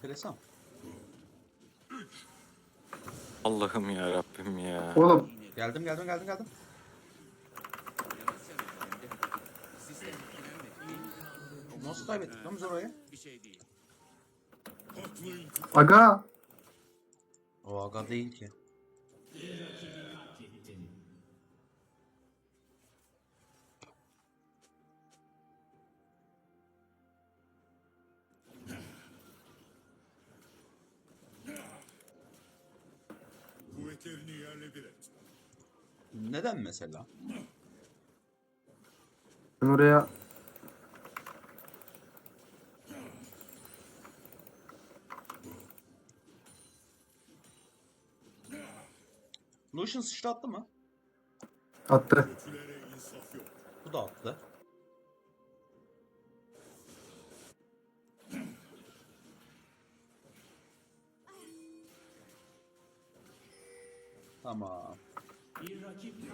Enteresan. Allah'ım ya Rabbim ya. Oğlum Geldim geldim geldim geldim. Nasıl kaybettik lan biz orayı? aga O aga değil ki. Neden mesela? ben oraya Lucian sıçrattı mı? attı. Bu da attı. Tamam.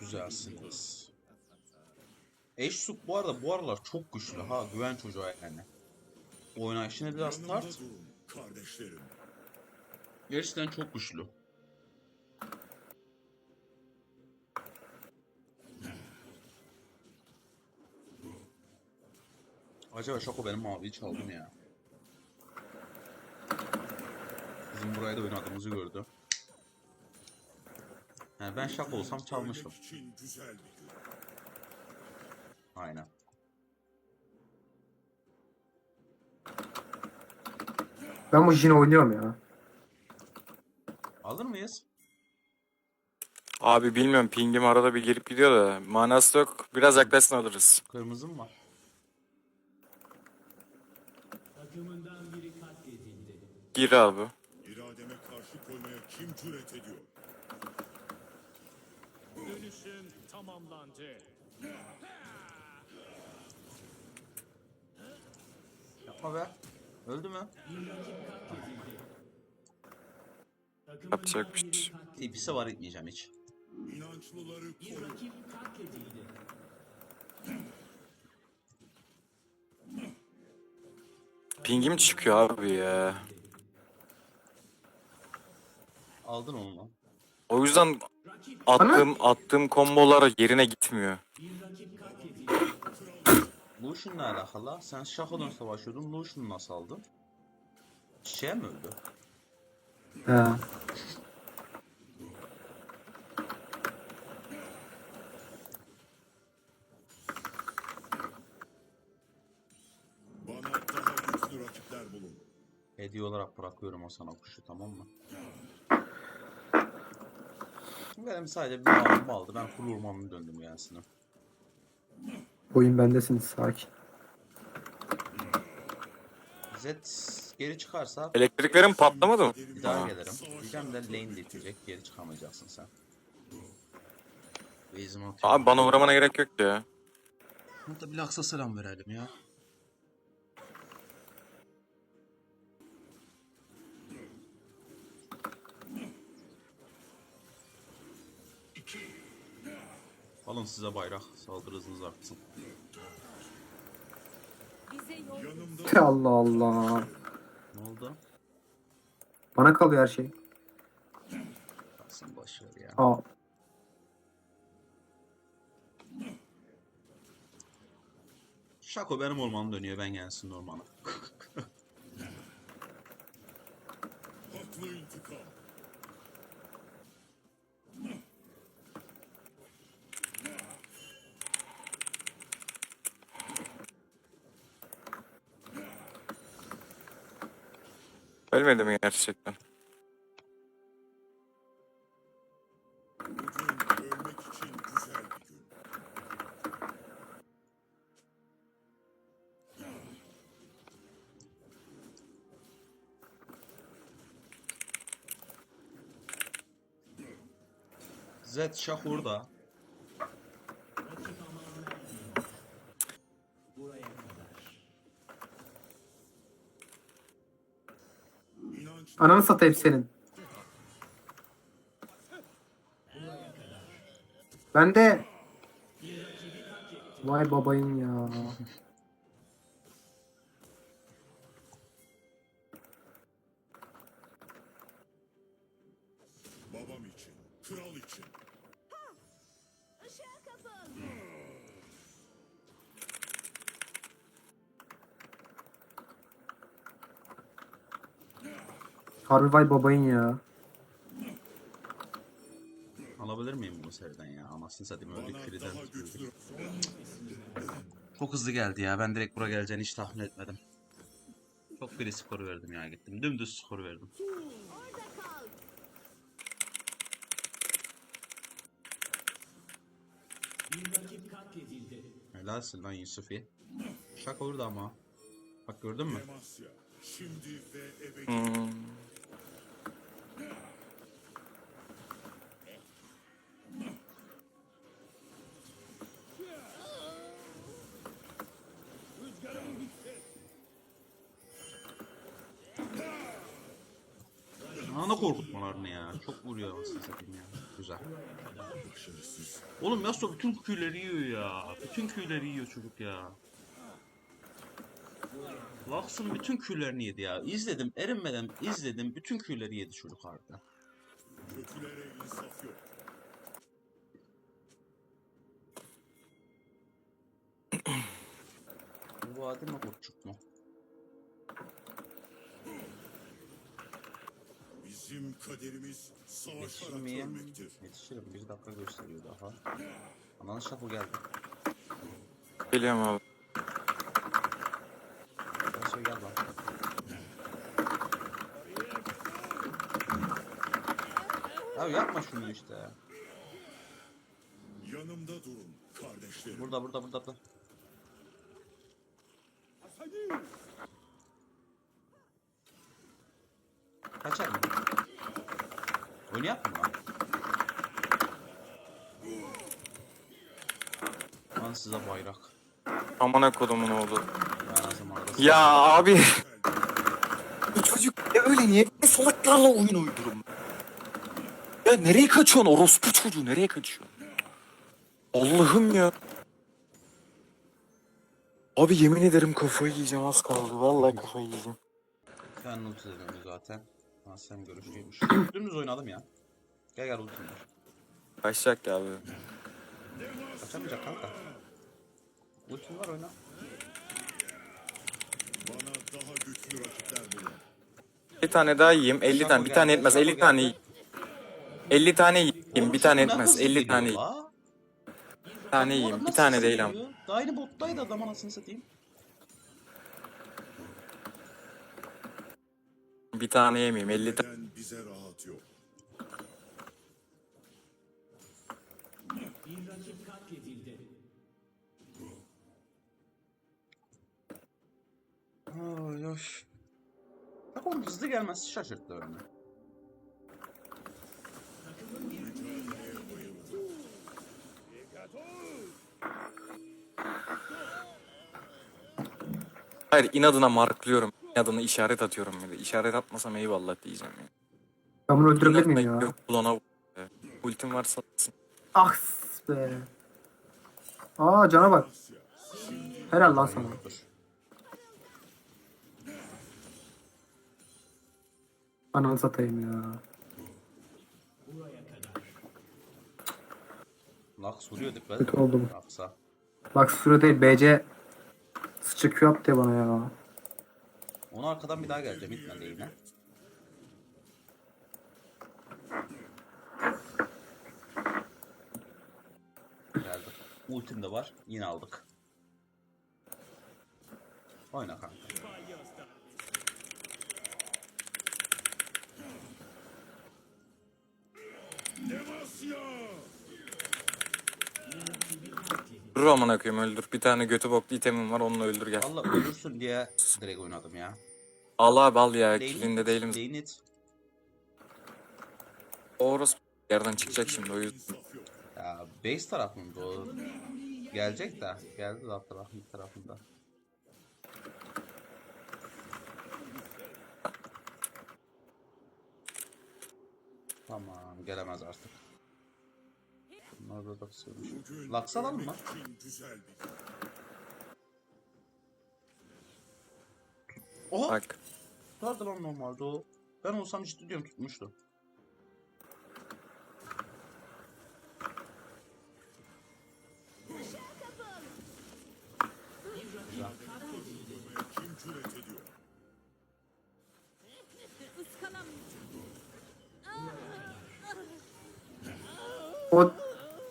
Güzelsiniz. Eşsuk bu arada bu aralar çok güçlü ha güven çocuğu yani. Oynayışını biraz tart. kardeşlerim. Gerçekten çok güçlü. Acaba Şako benim maviyi çaldı mı ya? Bizim buraya da oynadığımızı gördü. Yani ben Şako olsam çalmışım. Aynen. Ben bu Jin oynuyorum ya. Alır mıyız? Abi bilmiyorum pingim arada bir girip gidiyor da manası yok. Biraz yaklaşsın alırız. Kırmızı mı var? Gir abi. İrademe karşı koymaya kim cüret ediyor? Tamamlandı. Yapma be. Öldü mü? Yapacak bir şey. İpisi var etmeyeceğim hiç. İnançlıları koru. Pingim çıkıyor abi ya. Aldın onu lan. O yüzden attığım attığım kombolar yerine gitmiyor. Lucian'la alakalı. Sen Shaco'dan savaşıyordun. Lucian'ı nasıl aldın? Çiçeğe mi öldü? He. Bana daha güçlü rakipler bulun. Hediye olarak bırakıyorum o sana kuşu tamam mı? Benim sadece bir malımı aldı. Ben full ormanını döndüm yansına. Oyun bendesiniz sakin. Z geri çıkarsa Elektriklerim patlamadı mı? bir daha gelirim. Diyeceğim de lane ditecek. Geri çıkamayacaksın sen. Abi bana uğramana gerek yok ya. Burada bir laksa selam verelim ya. Alın size bayrak. Saldırı hızınız artsın. Allah Allah. Ne oldu? Bana kalıyor her şey. Kalsın başarı ya. Aa. Şako benim ormanım dönüyor. Ben gelsin ormana. haklı intikam. Ölmedi mi gerçekten? Z Şah orada. Ananı satayım senin. Ben de Vay babayın ya. Babam için, kral için. Harbi vay babayın ya. Alabilir miyim bunu seriden ya? Anasını satayım öldük güçlü. Çok hızlı geldi ya. Ben direkt buraya geleceğini hiç tahmin etmedim. Çok biri skoru verdim ya gittim. Dümdüz skoru verdim. Orada kal. Bir rakip katledildi. Helalsin lan Yusufi. Şaka orada ama. Bak gördün mü? Şimdi ve ebedi. Hmm. Korkutmalarını ya. Çok vuruyor anasını satayım ya. Güzel. Oğlum Yasuo bütün köyleri yiyor ya. Bütün köyleri yiyor çocuk ya. Lux'ın bütün köylerini yedi ya. İzledim, erinmeden izledim. Bütün köyleri yedi çocuk harbiden. Kötülere insaf yok. Bu adil mi kurtçuk mu? Bizim kaderimiz Yetişir savaşarak miyim? ölmektir. Yetişirim. Bir dakika gösteriyor daha. Ananı şapu geldi. Geliyorum abi. Yasuo gel lan. Abi yapma şunu işte ya. Yanımda durun kardeşlerim. Burada burada burada. burada. Kaçar mı? Oynayak mı lan? Lan size bayrak. Amına kodumun oğlu. Ben Ya abi. Bu çocuk ne öyle niye böyle salaklarla oyun uydurum? Ya nereye kaçıyorsun orospu çocuğu nereye kaçıyorsun? Allah'ım ya. Abi yemin ederim kafayı yiyeceğim az kaldı. Vallahi kafayı yiyeceğim. Ben dedim zaten. Ha sen görüşüymüş. Dümdüz oynadım ya. Gel gel ultim var. Kaçacak ya abi. Kaçamayacak kanka. Ultim var oyna. Bana daha güçlü rakipler bulun. Bir tane daha yiyeyim. 50 tane. Bir tane etmez. 50 tane yiyeyim. Elli tane yiyeyim. Bir tane etmez. nasıl 50 geliyor tane yiyeyim. Bir tane yiyeyim. Bir tane değil ama. Daha aynı bottaydı adam anasını satayım. Bir tane yemeyeyim. 50 tane. Bize rahat yok. Bir rakip katledildi. Ay ay. Bak oğlum hızlı gelmesi şaşırttı beni. Hayır inadına marklıyorum. İnadına işaret atıyorum bir de. İşaret atmasam eyvallah diyeceğim ya. Ben bunu öldürebilir miyim ya? gök bulana vur be. Ultim varsa atsın. Ah be. Aa cana bak. Helal lan sana. Ananı satayım ya. Lux vuruyor dikkat. Kötü oldu bu. Lux'a. Bak süre değil BC sıçı Q yaptı ya bana ya. Onu arkadan bir daha geleceğim itmedi yine. Geldim. Ultim de var. Yine aldık. Oyna kanka. Demasya! Dur amına koyayım öldür. Bir tane götü boklu itemim var onunla öldür gel. Valla ölürsün diye direkt oynadım ya. Al abi al ya. Kilinde değilim. lane it. Orası yerden çıkacak şimdi o yüzden. Ya base tarafında o. Gelecek de. Geldi de alt taraf, mid tarafında. Tamam gelemez artık. Marvel Laksa'ymış. Laksa lan mı? Oha! Bak. Tutardı lan normalde o. Ben olsam ciddi diyorum tutmuştu. O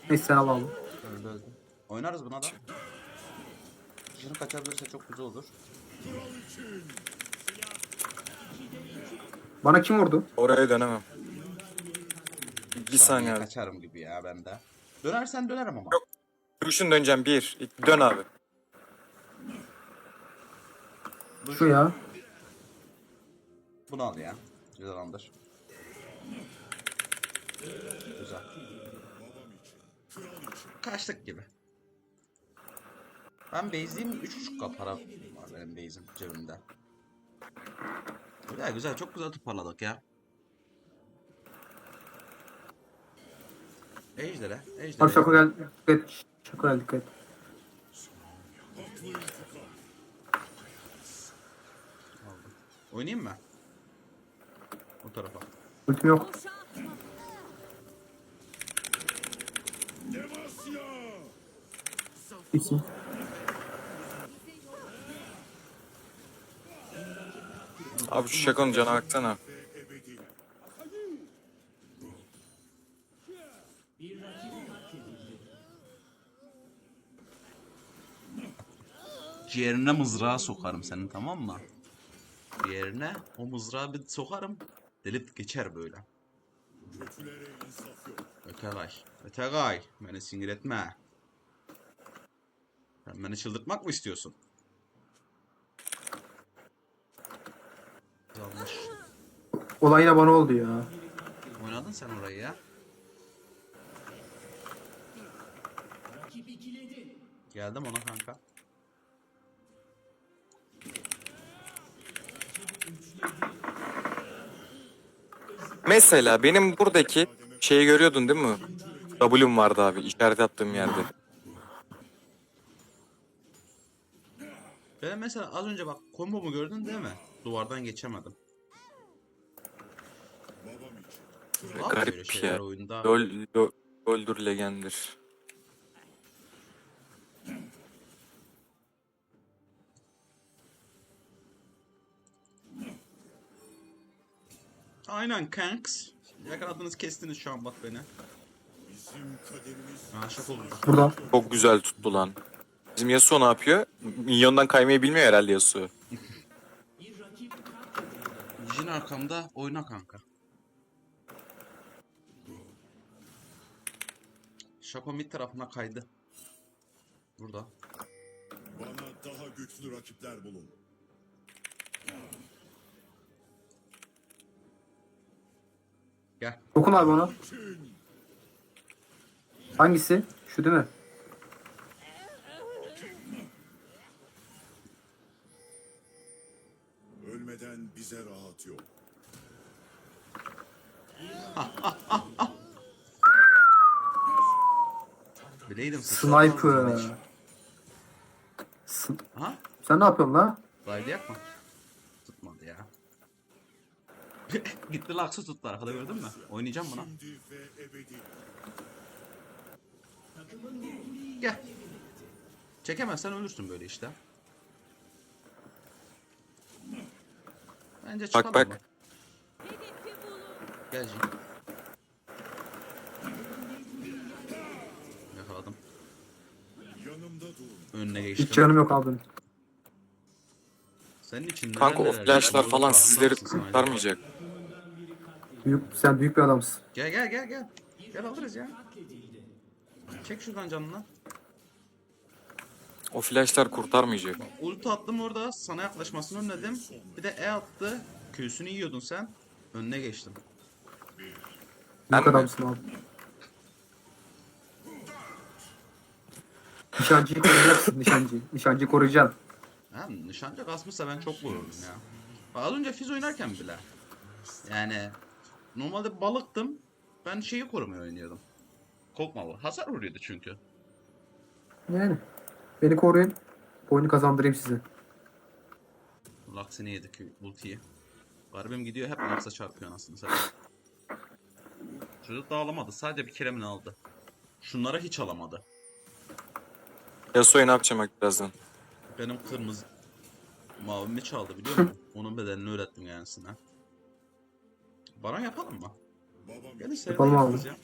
neyse sen al aldım. Öldü öldü. Oynarız buna da. Şunu kaçabilirse çok güzel olur. Bana kim vurdu? Oraya dönemem. Bir saniye abi. Kaçarım gibi ya ben de. Dönersen dönerim ama. Yok. Duruşun döneceğim bir. İki, Dön abi. Şu ya. Bunu al ya. Güzeldir. Güzel. Kaçtık gibi. Ben base'liyim 3.5k para var benim base'im cebimde. Güzel güzel çok güzel toparladık ya. Ejder'e, Abi Ejder'e. şaka gel. Dikkat et. Şaka gel dikkat et. Oynayayım mı? Bu tarafa. Ultim yok. İki. Abi şu şakanın cana baksana. Ebedi. Ciğerine mızrağı sokarım senin tamam mı? Ciğerine o mızrağı bir sokarım. Delip geçer böyle. Ötegay. Ötegay. Beni sinir etme. Sen beni çıldırtmak mı istiyorsun? Yanlış. Olay yine bana oldu ya. Oynadın sen orayı ya. Geldim ona kanka. Mesela benim buradaki şeyi görüyordun değil mi? W'm vardı abi işaret attığım yerde. Ben mesela az önce bak kombomu gördün değil mi? Duvardan geçemedim. Var böyle Garip şeyler ya. oyunda. Lol, lol, Loldür legendir. Aynen kanks. Yakaladınız kestiniz şu an bak beni. Bizim kaderimiz Aşık oldum. Burada. Çok güzel tuttu lan. Bizim Yasuo ne yapıyor? Minyondan kaymayı bilmiyor herhalde Yasuo. Bir rakip katledildi. Jin arkamda oyna kanka. Şako mid tarafına kaydı. Burada. bana daha güçlü rakipler bulun. Gel. Dokun abi ona. Hangisi? Şu değil mi? Ölmeden bize rahat yok. Bileydim Sniper. Sen ne yapıyorsun la? Daydı yakma. Gitti laksı tuttu arkada gördün mü? Oynayacağım buna. Gel. Çekemezsen ölürsün böyle işte. Bence çıkalım bak. mı? Gel Jin. Yakaladım. Önüne Hiç geçtim. canım yok abi. Senin için Kanka o flashlar falan sizleri kurtarmayacak. Büyük, sen büyük bir adamsın. Gel gel gel gel. Gel alırız ya. Çek şuradan canını. O flashlar kurtarmayacak. Ulti attım orada sana yaklaşmasını önledim. Bir de E attı. Köğsünü yiyordun sen. Önüne geçtim. Büyük mi? adamsın abi. Nişancıyı koruyacaksın nişancıyı. Nişancıyı koruyacaksın. Ha, nişancı kasmışsa ben çok vururdum ya. Bak Az önce Fizz oynarken bile. Yani normalde balıktım. Ben şeyi korumaya oynuyordum. Kokmalı. Hasar vuruyordu çünkü. Yani. Beni koruyun. Oyunu kazandırayım size. Laksini yedik ultiyi. Garibim gidiyor hep Laks'a çarpıyor anasını satayım. Çocuk da alamadı. Sadece bir kere mi ne aldı? Şunlara hiç alamadı. Yasuo'yu ne yapacağım bak birazdan. Benim kırmızı mavimi çaldı biliyor musun? Onun bedelini öğrettim kendisine. Bana yapalım mı? Babam Gelin Yapalım abi. ya.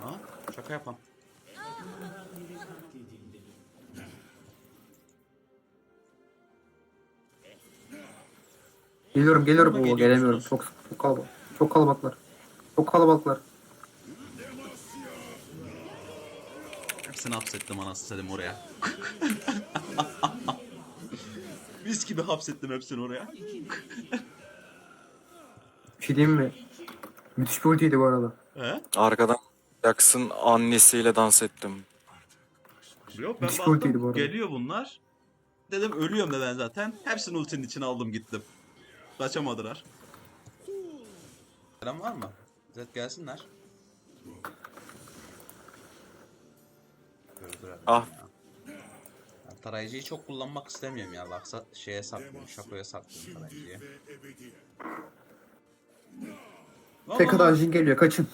Ha? Şaka yapan. Geliyorum geliyorum geliyor gelemiyorum. Çok, çok kalabalık. Çok kalabalıklar. Çok kalabalıklar. Hepsini hapsettim anasını satayım oraya. Mis gibi hapsettim hepsini oraya. Bir şey diyeyim mi? Müthiş bir ultiydi bu arada. He? Arkadan Jackson annesiyle dans ettim. Yok ben Müthiş bir ultiydi bu baktım arada. geliyor bunlar. Dedim ölüyorum da ben zaten. Hepsini ultinin içine aldım gittim. Kaçamadılar. Selam var mı? Zed gelsinler. Ah. Ya, tarayıcıyı çok kullanmak istemiyorum ya. Baksa şeye saklıyorum. Şakoya saklıyorum tarayıcıyı. Tek kadar jin geliyor kaçın.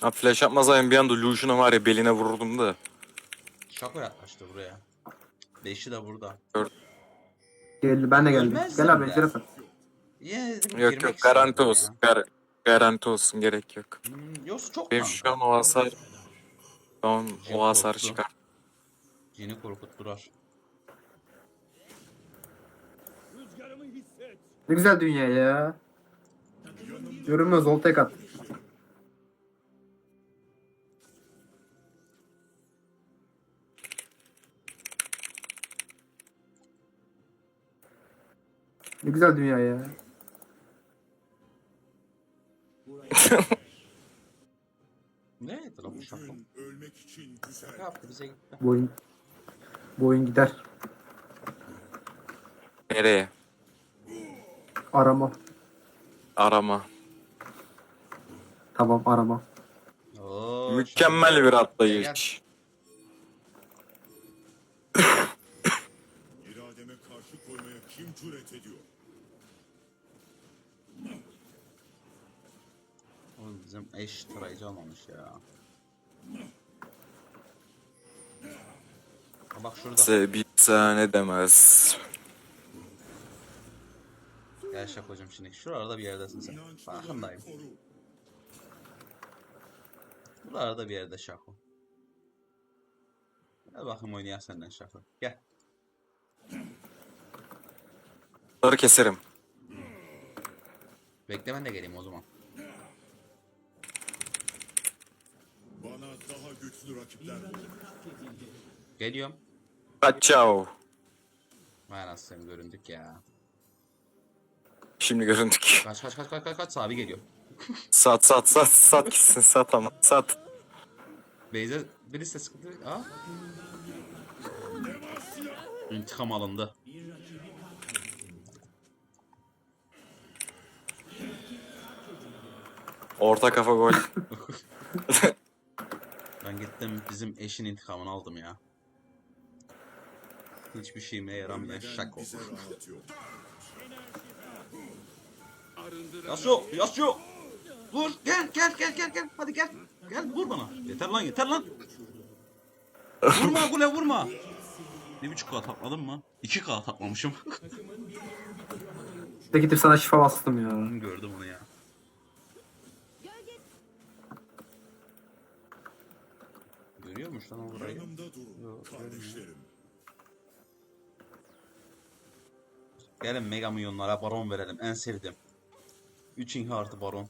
Ha flash yapmasaydım bir anda Lucian'ı var ya beline vururdum da. Şako yaklaştı buraya. Beşi de burada. Geldi ben de geldim. Ölmezler Gel abi. Yine dedim Yok yok garanti olsun. Gar garanti olsun gerek yok. Hmm, Yos çok Benim şu an o hasar... An Yok, o hasar korktu. çıkar. Cini korkutturar. Ne güzel dünya ya. Görünmez ol tek at. Ne güzel dünya ya. Ne lan bu? Bugün ölmek için güzel. Ne yaptı bize gitti. Bu oyun, bu oyun gider. Nereye? Arama. Arama. Tamam arama. Oo, Mükemmel bir atlayış. İrademe karşı koymaya kim cüret ediyor? Oğlum bizim eş tarayıcı almamış ya. Ha bak şurada. Size bir tane demez. Gel şakocum şimdi. Şurada bir yerdesin sen. Farkındayım. Buralarda bir yerde şako. Gel bakayım oynayalım senden şako. Gel. Bunları keserim. Bekle ben de geleyim o zaman. Bana daha güçlü rakipler. Geliyorum. Kaçao. Vay anasını göründük ya. Şimdi göründük. Kaç kaç kaç kaç kaç kaç sabi geliyor. Sat sat sat sat gitsin sat ama sat. Beyze birisi sıkıntı. Aa. İntikam alındı. Orta kafa gol. Ben gittim bizim eşin intikamını aldım ya. Hiçbir şeyime yaramayan şako. Yasuo, Yasuo. Vur, gel, gel, gel, gel, gel. Hadi gel. Gel, vur bana. Yeter lan, yeter lan. Vurma kule, vurma. Bir buçuk K takladım mı? İki K taklamışım. İşte gidip sana şifa bastım ya. Gördüm onu ya. Görüyormuş lan o burayı. Yok. Gelin Mega Milyonlara baron verelim. En sevdiğim. 3 inhi artı baron.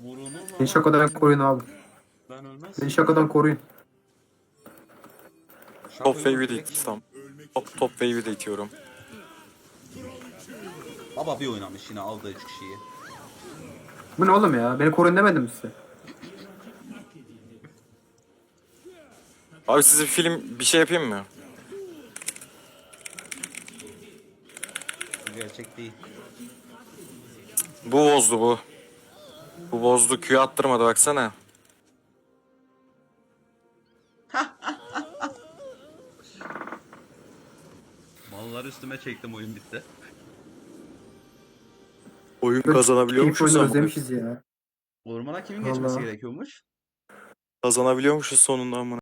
Vurunu Beni şakadan koruyun abi. Ben ölmez. Beni şakadan koruyun. Top wave'i de itsem. Top, top wave'i de itiyorum. Baba bir oynamış yine aldığı 3 kişiyi. Bu ne oğlum ya? Beni koruyun demedim mi size. Abi size film bir şey yapayım mı? Gerçek değil. Bu bozdu bu. Bu bozdu Q attırmadı baksana. Malları üstüme çektim oyun bitti. Oyun kazanabiliyormuşuz ama. özlemişiz ya. Ormana kimin geçmesi Vallahi. gerekiyormuş? Kazanabiliyormuşuz sonunda ama.